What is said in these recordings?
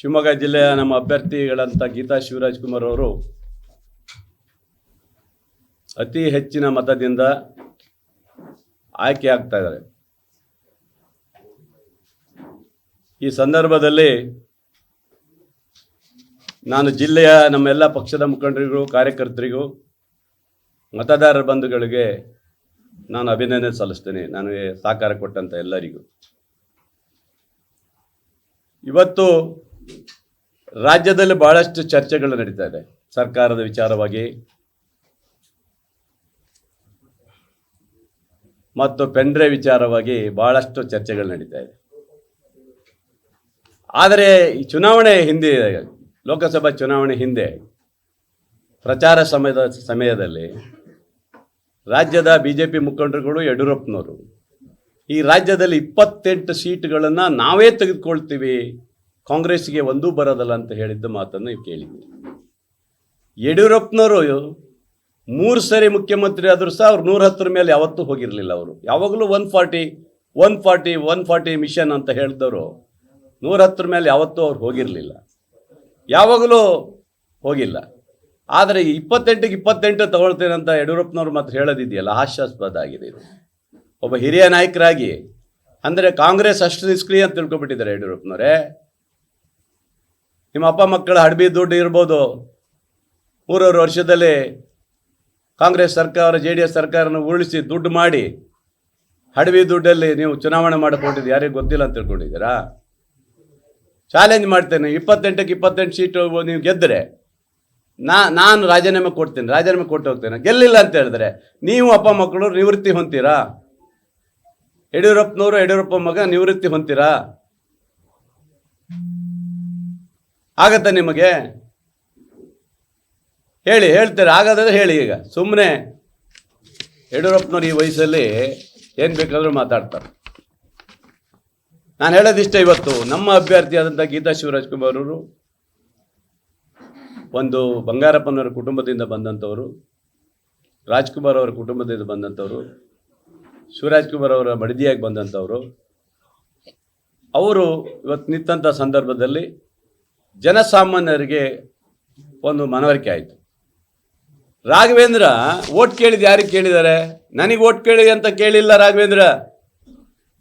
ಶಿವಮೊಗ್ಗ ಜಿಲ್ಲೆಯ ನಮ್ಮ ಅಭ್ಯರ್ಥಿಗಳಂತ ಗೀತಾ ಶಿವರಾಜ್ ಕುಮಾರ್ ಅವರು ಅತಿ ಹೆಚ್ಚಿನ ಮತದಿಂದ ಆಯ್ಕೆ ಆಗ್ತಾ ಇದ್ದಾರೆ. ಈ ಸಂದರ್ಭದಲ್ಲಿ ನಾನು ಜಿಲ್ಲೆಯ ನಮ್ಮೆಲ್ಲ ಪಕ್ಷದ ಮುಖಂಡರಿಗೂ, ಕಾರ್ಯಕರ್ತರಿಗೂ, ಮತದಾರರ ಬಂಧುಗಳಿಗೆ ನಾನು ಅಭಿನಂದನೆ ಸಲ್ಲಿಸ್ತೇನೆ. ನನಗೆ ಸಹಕಾರ ಕೊಟ್ಟಂತ ಎಲ್ಲರಿಗೂ. ಇವತ್ತು ರಾಜ್ಯದಲ್ಲಿ ಬಹಳಷ್ಟು ಚರ್ಚೆಗಳು ನಡೀತಾ ಇದೆ. ಸರ್ಕಾರದ ವಿಚಾರವಾಗಿ ಮತ್ತು ಪೆಂಡ್ರೆ ವಿಚಾರವಾಗಿ ಬಹಳಷ್ಟು ಚರ್ಚೆಗಳು ನಡೀತಾ ಇದೆ. ಆದರೆ ಈ ಚುನಾವಣೆ ಹಿಂದೆ, ಲೋಕಸಭಾ ಚುನಾವಣೆ ಹಿಂದೆ ಪ್ರಚಾರ ಸಮಯದ ಸಮಯದಲ್ಲಿ ರಾಜ್ಯದ ಬಿ ಜೆ ಪಿ ಮುಖಂಡರುಗಳು ಯಡಿಯೂರಪ್ಪನವರು, ಈ ರಾಜ್ಯದಲ್ಲಿ ಇಪ್ಪತ್ತೆಂಟು ಸೀಟ್ಗಳನ್ನು ನಾವೇ ತೆಗೆದುಕೊಳ್ತೀವಿ ಕಾಂಗ್ರೆಸ್ಗೆ ಒಂದೂ ಬರೋದಲ್ಲ ಅಂತ ಹೇಳಿದ್ದ ಮಾತನ್ನು ಕೇಳಿದ್ವಿ ಯಡಿಯೂರಪ್ಪನವರು ಮೂರು ಸರಿ ಮುಖ್ಯಮಂತ್ರಿ ಆದರೂ ಸಹ ಅವ್ರು ನೂರ ಹತ್ತರ ಮೇಲೆ ಯಾವತ್ತೂ ಹೋಗಿರಲಿಲ್ಲ ಅವರು. ಯಾವಾಗಲೂ one forty one forty one forty mission ಅಂತ ಹೇಳಿದವರು ನೂರ ಹತ್ತರ ಮೇಲೆ ಯಾವತ್ತೂ ಅವ್ರು ಹೋಗಿರಲಿಲ್ಲ. ಯಾವಾಗಲೂ ಹೋಗಿಲ್ಲ. ಆದರೆ ಇಪ್ಪತ್ತೆಂಟಿಗೆ ಇಪ್ಪತ್ತೆಂಟು ತಗೊಳ್ತೇನೆ ಅಂತ ಯಡಿಯೂರಪ್ಪನವ್ರು ಮಾತ್ರ ಹೇಳೋದಿದೆಯಲ್ಲ, ಹಾಸ್ಯಾಸ್ಪದ ಆಗಿದೆ ಇದು. ಒಬ್ಬ ಹಿರಿಯ ನಾಯಕರಾಗಿ, ಅಂದರೆ ಕಾಂಗ್ರೆಸ್ ಅಷ್ಟು ನಿಷ್ಕ್ರಿಯ ಅಂತ ತಿಳ್ಕೊಬಿಟ್ಟಿದ್ದಾರೆ ಯಡಿಯೂರಪ್ಪನವರೇ. ನಿಮ್ಮ ಅಪ್ಪ ಮಕ್ಕಳ ಹಡ್ಬಿ ದುಡ್ಡು ಇರ್ಬೋದು. ಮೂರೂರು ವರ್ಷದಲ್ಲಿ ಕಾಂಗ್ರೆಸ್ ಸರ್ಕಾರ, ಜೆ ಡಿ ಎಸ್ ಸರ್ಕಾರನ ಉರುಳಿಸಿ ದುಡ್ಡು ಮಾಡಿ ಹಡವಿ ದುಡ್ಡಲ್ಲಿ ನೀವು ಚುನಾವಣೆ ಮಾಡಿಕೊಂಡಿದ್ದು ಯಾರಿಗೂ ಗೊತ್ತಿಲ್ಲ ಅಂತ ತಿಳ್ಕೊಂಡಿದ್ದೀರಾ? ಚಾಲೆಂಜ್ ಮಾಡ್ತೇನೆ. ಇಪ್ಪತ್ತೆಂಟಕ್ಕೆ ಇಪ್ಪತ್ತೆಂಟು ಸೀಟು ನೀವು ಗೆದ್ದರೆ ನಾ, ನಾನು ರಾಜೀನಾಮೆ ಕೊಡ್ತೇನೆ. ರಾಜೀನಾಮೆ ಕೊಟ್ಟು ಹೋಗ್ತೇನೆ. ಗೆಲ್ಲಿಲ್ಲ ಅಂತ ಹೇಳಿದ್ರೆ ನೀವು ಅಪ್ಪ ಮಕ್ಕಳು ನಿವೃತ್ತಿ ಹೊಂತೀರಾ? ಯಡಿಯೂರಪ್ಪನವರು ಯಡಿಯೂರಪ್ಪ ಮಗ ನಿವೃತ್ತಿ ಹೊಂತೀರಾ? ಆಗತ್ತಾ ನಿಮಗೆ? ಹೇಳಿ, ಹೇಳ್ತೀರಾ? ಆಗದಾದ್ರೆ ಹೇಳಿ ಈಗ. ಸುಮ್ಮನೆ ಯಡಿಯೂರಪ್ಪನವ್ರು ಈ ವಯಸ್ಸಲ್ಲಿ ಏನು ಬೇಕಾದರೂ ಮಾತಾಡ್ತಾರೆ. ನಾನು ಹೇಳೋದಿಷ್ಟ ಇವತ್ತು. ನಮ್ಮ ಅಭ್ಯರ್ಥಿಯಾದಂಥ ಗೀತಾ ಶಿವರಾಜ್ ಕುಮಾರ್ ಅವರು, ಒಂದು ಬಂಗಾರಪ್ಪನವರ ಕುಟುಂಬದಿಂದ ಬಂದಂಥವರು, ರಾಜ್ಕುಮಾರ್ ಅವರ ಕುಟುಂಬದಿಂದ ಬಂದಂಥವರು, ಶಿವರಾಜ್ ಕುಮಾರ್ ಅವರ ಮಡದಿಯಾಗಿ ಬಂದಂಥವರು, ಅವರು ಇವತ್ತು ನಿಂತಂಥ ಸಂದರ್ಭದಲ್ಲಿ ಜನಸಾಮಾನ್ಯರಿಗೆ ಒಂದು ಮನವರಿಕೆ ಆಯಿತು. ರಾಘವೇಂದ್ರ ಓಟ್ ಕೇಳಿದ ಯಾರಿಗೆ ಕೇಳಿದ್ದಾರೆ? ನನಗೆ ಓಟ್ ಕೇಳಿ ಅಂತ ಕೇಳಿಲ್ಲ ರಾಘವೇಂದ್ರ.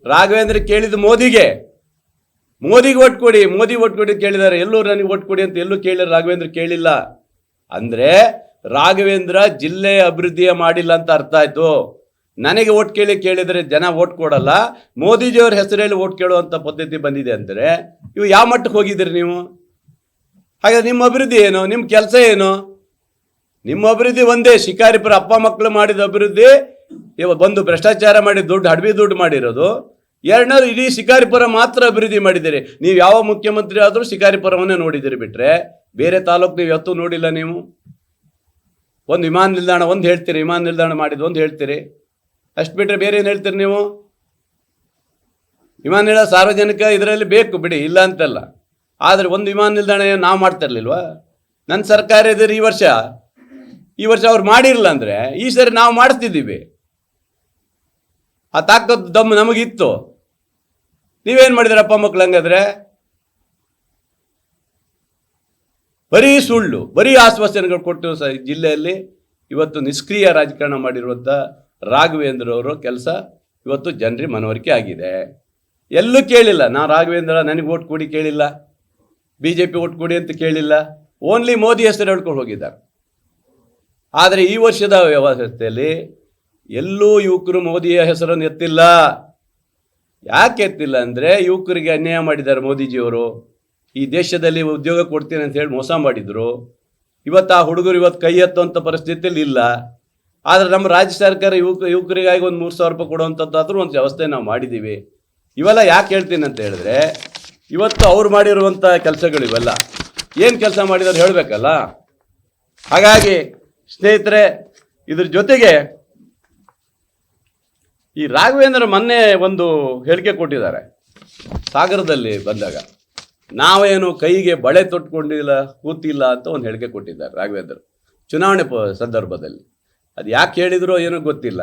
ರಾಘವೇಂದ್ರ ಕೇಳಿದ ಮೋದಿಗೆ. ಮೋದಿಗೆ ಓಟ್ ಕೊಡಿ, ಮೋದಿ ಓಟ್ ಕೊಡಿ ಕೇಳಿದ್ದಾರೆ. ಎಲ್ಲೂ ನನಗೆ ಓಟ್ ಕೊಡಿ ಅಂತ ಎಲ್ಲೂ ಕೇಳಿ ರಾಘವೇಂದ್ರ ಕೇಳಿಲ್ಲ. ಅಂದರೆ ರಾಘವೇಂದ್ರ ಜಿಲ್ಲೆ ಅಭಿವೃದ್ಧಿಯ ಮಾಡಿಲ್ಲ ಅಂತ ಅರ್ಥ ಆಯಿತು. ನನಗೆ ಓಟ್ ಕೇಳಿ ಕೇಳಿದರೆ ಜನ ಓಟ್ ಕೊಡಲ್ಲ. ಮೋದಿಜಿಯವ್ರ ಹೆಸರಲ್ಲಿ ಓಟ್ ಕೇಳುವಂಥ ಪದ್ಧತಿ ಬಂದಿದೆ ಅಂದರೆ ಇವು ಯಾವ ಮಟ್ಟಕ್ಕೆ ಹೋಗಿದ್ದೀರಿ ನೀವು? ಹಾಗಾದ್ರೆ ನಿಮ್ಮ ಅಭಿವೃದ್ಧಿ ಏನು? ನಿಮ್ಮ ಕೆಲಸ ಏನು? ನಿಮ್ಮ ಅಭಿವೃದ್ಧಿ ಒಂದೇ, ಶಿಕಾರಿಪುರ ಅಪ್ಪ ಮಕ್ಕಳು ಮಾಡಿದ ಅಭಿವೃದ್ಧಿ ಬಂದು ಭ್ರಷ್ಟಾಚಾರ ಮಾಡಿ ದುಡ್ಡು, ಅಡವಿ ದುಡ್ಡು ಮಾಡಿರೋದು, ಎರಡನೇದು ಇಡೀ ಶಿಕಾರಿಪುರ ಮಾತ್ರ ಅಭಿವೃದ್ಧಿ ಮಾಡಿದ್ದೀರಿ. ನೀವು ಯಾವ ಮುಖ್ಯಮಂತ್ರಿ ಆದರೂ ಶಿಕಾರಿಪುರವನ್ನೇ ನೋಡಿದ್ದೀರಿ ಬಿಟ್ರೆ, ಬೇರೆ ತಾಲೂಕು ನೀವು ಯಾವತ್ತೂ ನೋಡಿಲ್ಲ ನೀವು? ಒಂದು ವಿಮಾನ ನಿಲ್ದಾಣ, ಒಂದು ಹೇಳ್ತೀರಿ, ವಿಮಾನ ನಿಲ್ದಾಣ ಮಾಡಿದ್ದು ಒಂದು ಹೇಳ್ತೀರಿ. ಅಷ್ಟು ಬಿಟ್ಟರೆ ಬೇರೆ ಏನು ಹೇಳ್ತೀರಿ ನೀವು? ವಿಮಾನ ನಿಲ್ದಾಣ ಸಾರ್ವಜನಿಕ ಇದರಲ್ಲಿ ಬೇಕು ಬಿಡಿ, ಇಲ್ಲ ಅಂತಲ್ಲ. ಆದರೆ ಒಂದು ವಿಮಾನ ನಿಲ್ದಾಣ ನಾವು ಮಾಡ್ತಾ ಇರ್ಲಿಲ್ವಾ ನನ್ನ ಸರ್ಕಾರ ಇದ್ರೆ ಈ ವರ್ಷ ಈ ವರ್ಷ ಅವ್ರು ಮಾಡಿರಲಿಲ್ಲ ಅಂದರೆ ಈ ಸರಿ ನಾವು ಮಾಡಿಸ್ತಿದ್ದೀವಿ ಆ ತಾಕತ್ತು ದಮ್ಮು ನಮಗಿತ್ತು. ನೀವೇನು ಮಾಡಿದ್ರಪ್ಪ ಮಕ್ಳು ಹಂಗಾದ್ರೆ? ಬರೀ ಸುಳ್ಳು, ಬರೀ ಆಶ್ವಾಸನೆಗಳು ಕೊಟ್ಟು ಸ ಜಿಲ್ಲೆಯಲ್ಲಿ ಇವತ್ತು ನಿಷ್ಕ್ರಿಯ ರಾಜಕಾರಣ ಮಾಡಿರುವಂಥ ರಾಘವೇಂದ್ರ ಅವರ ಕೆಲಸ ಇವತ್ತು ಜನರಿಗೆ ಮನವರಿಕೆ ಆಗಿದೆ. ಎಲ್ಲೂ ಕೇಳಿಲ್ಲ, ನಾ ರಾಘವೇಂದ್ರ ನನಗೆ ಓಟ್ ಕೊಡಿ ಕೇಳಿಲ್ಲ. ಬಿ ಜೆ ಪಿ ಓಟ್ ಕೊಡಿ ಅಂತ ಕೇಳಿಲ್ಲ. ಓನ್ಲಿ ಮೋದಿ ಹೆಸರು ಹೇಳ್ಕೊಂಡು ಹೋಗಿದ್ದಾರೆ. ಆದರೆ ಈ ವರ್ಷದ ವ್ಯವಸ್ಥೆಯಲ್ಲಿ ಎಲ್ಲೂ ಯುವಕರು ಮೋದಿಯ ಹೆಸರನ್ನು ಎತ್ತಿಲ್ಲ. ಯಾಕೆ ಎತ್ತಿಲ್ಲ ಅಂದರೆ ಯುವಕರಿಗೆ ಅನ್ಯಾಯ ಮಾಡಿದ್ದಾರೆ ಮೋದಿಜಿಯವರು. ಈ ದೇಶದಲ್ಲಿ ಉದ್ಯೋಗ ಕೊಡ್ತೀನಿ ಅಂತ ಹೇಳಿ ಮೋಸ ಮಾಡಿದರು. ಇವತ್ತು ಆ ಹುಡುಗರು ಇವತ್ತು ಕೈ ಎತ್ತುವಂಥ ಪರಿಸ್ಥಿತಿಯಲ್ಲಿ ಇಲ್ಲ. ಆದರೆ ನಮ್ಮ ರಾಜ್ಯ ಸರ್ಕಾರ ಯುವಕ ಯುವಕರಿಗಾಗಿ ಒಂದು ಮೂರು ಸಾವಿರ ರೂಪಾಯಿ ಕೊಡುವಂಥದ್ದಾದರೂ ಒಂದು ವ್ಯವಸ್ಥೆ ನಾವು ಮಾಡಿದ್ದೀವಿ. ಇವೆಲ್ಲ ಯಾಕೆ ಹೇಳ್ತೀನಿ ಅಂತ ಹೇಳಿದ್ರೆ ಇವತ್ತು ಅವ್ರು ಮಾಡಿರುವಂಥ ಕೆಲಸಗಳು ಇವೆಲ್ಲ. ಏನು ಕೆಲಸ ಮಾಡಿದಾರೆ ಹೇಳಬೇಕಲ್ಲ? ಹಾಗಾಗಿ ಸ್ನೇಹಿತರೆ, ಇದ್ರ ಜೊತೆಗೆ ಈ ರಾಘವೇಂದ್ರ ಮೊನ್ನೆ ಒಂದು ಹೇಳಿಕೆ ಕೊಟ್ಟಿದ್ದಾರೆ ಸಾಗರದಲ್ಲಿ ಬಂದಾಗ. ನಾವೇನು ಕೈಗೆ ಬಳೆ ತೊಟ್ಕೊಂಡಿಲ್ಲ, ಕೂತಿಲ್ಲ ಅಂತ ಒಂದು ಹೇಳಿಕೆ ಕೊಟ್ಟಿದ್ದಾರೆ ರಾಘವೇಂದ್ರ ಚುನಾವಣೆ ಸಂದರ್ಭದಲ್ಲಿ. ಅದು ಯಾಕೆ ಹೇಳಿದ್ರೋ ಏನೋ ಗೊತ್ತಿಲ್ಲ.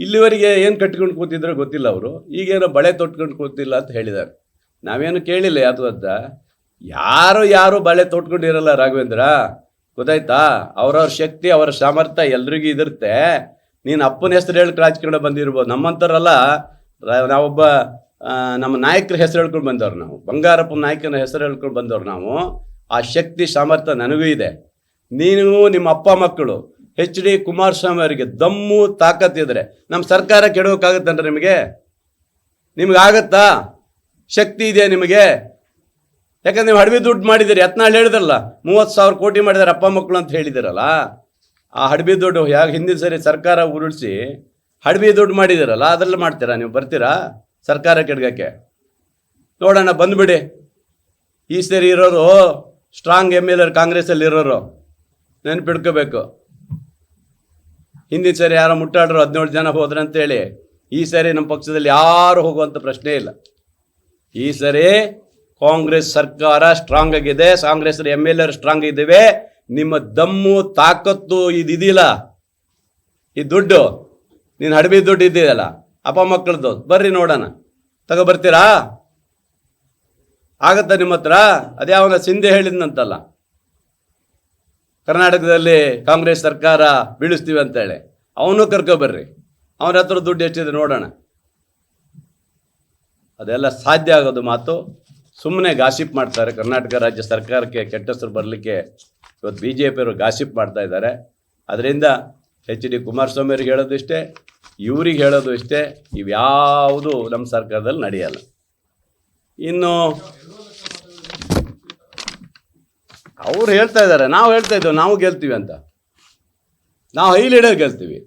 ಇಲ್ಲಿವರೆಗೆ ಏನು ಕಟ್ಕೊಂಡು ಕೂತಿದ್ರೋ ಗೊತ್ತಿಲ್ಲ ಅವರು. ಈಗೇನೋ ಬಳೆ ತೊಟ್ಕೊಂಡು ಕೂತಿಲ್ಲ ಅಂತ ಹೇಳಿದ್ದಾರೆ. ನಾವೇನು ಕೇಳಿಲ್ಲ ಯಾವುದು ಯಾರು ಯಾರು ಬಳೆ ತೊಟ್ಕೊಂಡಿರಲ್ಲ ರಾಘವೇಂದ್ರ? ಗೊತ್ತಾಯ್ತಾ? ಅವ್ರವ್ರ ಶಕ್ತಿ, ಅವರ ಸಾಮರ್ಥ್ಯ ಎಲ್ರಿಗೂ ಇದಿರುತ್ತೆ. ನೀನು ಅಪ್ಪನ ಹೆಸರು ಹೇಳ್ಕೊಂಡು ರಾಜಕೀಯ ಬಂದಿರ್ಬೋದು. ನಮ್ಮಂತರಲ್ಲ ನಾವೊಬ್ಬ ನಮ್ಮ ನಾಯಕರ ಹೆಸರು ಹೇಳ್ಕೊಂಡು ಬಂದವ್ರು ನಾವು. ಬಂಗಾರಪ್ಪ ನಾಯಕನ ಹೆಸರು ಹೇಳ್ಕೊಂಡು ಬಂದವ್ರು ನಾವು. ಆ ಶಕ್ತಿ, ಸಾಮರ್ಥ್ಯ ನನಗೂ ಇದೆ. ನೀನು, ನಿಮ್ಮ ಅಪ್ಪ ಮಕ್ಕಳು, ಎಚ್ ಡಿ ಕುಮಾರಸ್ವಾಮಿ ಅವರಿಗೆ ದಮ್ಮು ತಾಕತ್ತಿದ್ರೆ ನಮ್ಮ ಸರ್ಕಾರ ಕೆಡೋಕ್ಕಾಗತ್ತಂದ್ರೆ ನಿಮಗೆ? ನಿಮ್ಗಾಗತ್ತಾ? ಶಕ್ತಿ ಇದೆಯಾ ನಿಮಗೆ? ಯಾಕಂದ್ರೆ ನೀವು ಹಡಬಿ ದುಡ್ಡು ಮಾಡಿದಿರಿ ಯತ್ನಾಳ್ ಹೇಳಿದ್ರಲ್ಲ, ಮೂವತ್ತು ಸಾವಿರ ಕೋಟಿ ಮಾಡಿದಾರೆ ಅಪ್ಪ ಮಕ್ಕಳು ಅಂತ ಹೇಳಿದಿರಲ್ಲ ಆ ಹಡಬಿ ದುಡ್ಡು ಯಾಕೆ ಹಿಂದಿನ ಸರಿ ಸರ್ಕಾರ ಉರುಳಿಸಿ ಹಡಬಿ ದುಡ್ಡು ಮಾಡಿದಿರಲ್ಲ ಅದರಲ್ಲಿ ಮಾಡ್ತೀರಾ ನೀವು? ಬರ್ತೀರಾ ಸರ್ಕಾರ ಕೆಡ್ಗಕ್ಕೆ? ನೋಡೋಣ, ಬಂದ್ಬಿಡಿ. ಈ ಸರಿ ಇರೋರು ಸ್ಟ್ರಾಂಗ್ ಎಂ ಎಲ್ ಎರ್ ಕಾಂಗ್ರೆಸ್ಸಲ್ಲಿ ಇರೋರು, ನೆನ್ಪಿಡ್ಕೋಬೇಕು. ಹಿಂದಿನ ಸರಿ ಯಾರೋ ಮುಟ್ಟಾಡ್ರು, ಹದಿನೇಳು ಜನ ಹೋದ್ರಂತೇಳಿ, ಈ ಸರಿ ನಮ್ಮ ಪಕ್ಷದಲ್ಲಿ ಯಾರು ಹೋಗುವಂಥ ಪ್ರಶ್ನೆ ಇಲ್ಲ. ಈ ಸರಿ ಕಾಂಗ್ರೆಸ್ ಸರ್ಕಾರ ಸ್ಟ್ರಾಂಗ್ ಆಗಿದೆ. ಕಾಂಗ್ರೆಸ್ ಎಂ ಎಲ್ ಎರ್ ಸ್ಟ್ರಾಂಗ್ ಇದ್ದೇವೆ ನಿಮ್ಮ ದಮ್ಮು, ತಾಕತ್ತು ಇದಿಲ್ಲ ಈ ದುಡ್ಡು, ನೀನು ಹಡಬಿ ದುಡ್ಡು ಇದೆಯಲ್ಲ ಅಪ್ಪ ಮಕ್ಕಳದ್ದು ಬರ್ರಿ ನೋಡೋಣ. ತಗೋ ಬರ್ತೀರಾ? ಆಗತ್ತಾ ನಿಮ್ಮ ಹತ್ರ? ಅದ್ಯಾವನ ಸಿಂಧೆ ಹೇಳಿದ್ನಂತಲ್ಲ. ಕರ್ನಾಟಕದಲ್ಲಿ ಕಾಂಗ್ರೆಸ್ ಸರ್ಕಾರ ಬೀಳಿಸ್ತೀವಿ ಅಂತೇಳಿ. ಅವನು ಕರ್ಕೊಬರ್ರಿ ಅವನ ಹತ್ರ ದುಡ್ಡು ಎಷ್ಟಿದೆ ನೋಡೋಣ. ಅದೆಲ್ಲ ಸಾಧ್ಯ ಆಗೋದು ಮಾತು. ಸುಮ್ಮನೆ ಗಾಸಿಪ್ ಮಾಡ್ತಾರೆ. ಕರ್ನಾಟಕ ರಾಜ್ಯ ಸರ್ಕಾರಕ್ಕೆ ಕೆಟ್ಟ ಹೆಸರು ಬರಲಿಕ್ಕೆ ಇವತ್ತು ಬಿ ಜೆ ಪಿಯವರು ಗಾಸಿಪ್ ಮಾಡ್ತಾ ಇದ್ದಾರೆ. ಅದರಿಂದ ಎಚ್ ಡಿ ಕುಮಾರಸ್ವಾಮಿ ಅವ್ರಿಗೆ ಹೇಳೋದು ಇಷ್ಟೇ, ಇವ್ರಿಗೆ ಹೇಳೋದು ಇಷ್ಟೇ, ಇವ್ಯಾವುದು ನಮ್ಮ ಸರ್ಕಾರದಲ್ಲಿ ನಡೆಯಲ್ಲ. ಇನ್ನು ಅವ್ರು ಹೇಳ್ತಾ ಇದ್ದಾರೆ. ನಾವು ಹೇಳ್ತಾ ಇದ್ದೇವೆ, ನಾವು ಗೆಲ್ತೀವಿ ಅಂತ. ನಾವು ಐ ಲೀಡರ್ ಗೆಲ್ತೀವಿ.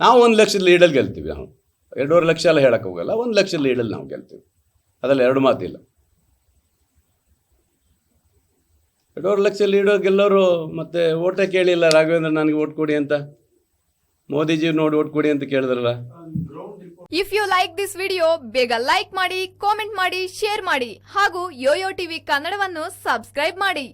ನಾವು ಒಂದು ಲಕ್ಷದ ಲೀಡರ್ ಗೆಲ್ತೀವಿ ನಾವು. ಎರಡೂವರೆ ಲಕ್ಷ ಎಲ್ಲ ಹೇಳಕ್ಕೆ ಹೋಗಲ್ಲ, ಒಂದು ಲಕ್ಷ ಲೀಡಲ್ಲಿ ನಾವು ಗೆಲ್ತೀವಿ. ಅದರಲ್ಲಿ ಎರಡು ಮಾತಿಲ್ಲ. ಎರಡೂವರೆ ಲಕ್ಷ ಲೀಡರ್ ಗೆಲ್ಲೋರು ಮತ್ತೆ ಓಟೇ ಕೇಳಿಲ್ಲ, ರಾಘವೇಂದ್ರ ನನಗೆ ಓಟ್ ಕೊಡಿ ಅಂತ. ಮೋದಿಜಿ ನೋಡಿ ಓಟ್ ಕೊಡಿ ಅಂತ ಕೇಳಿದ್ರಲ್ಲ. If you like this video ಬೇಗ ಲೈಕ್ ಮಾಡಿ ಕಾಮೆಂಟ್ ಮಾಡಿ ಶೇರ್ ಮಾಡಿ ಹಾಗೂ ಯೋಯೋ ಟಿವಿ ಕನ್ನಡವನ್ನು ಸಬ್ಸ್ಕ್ರೈಬ್ ಮಾಡಿ.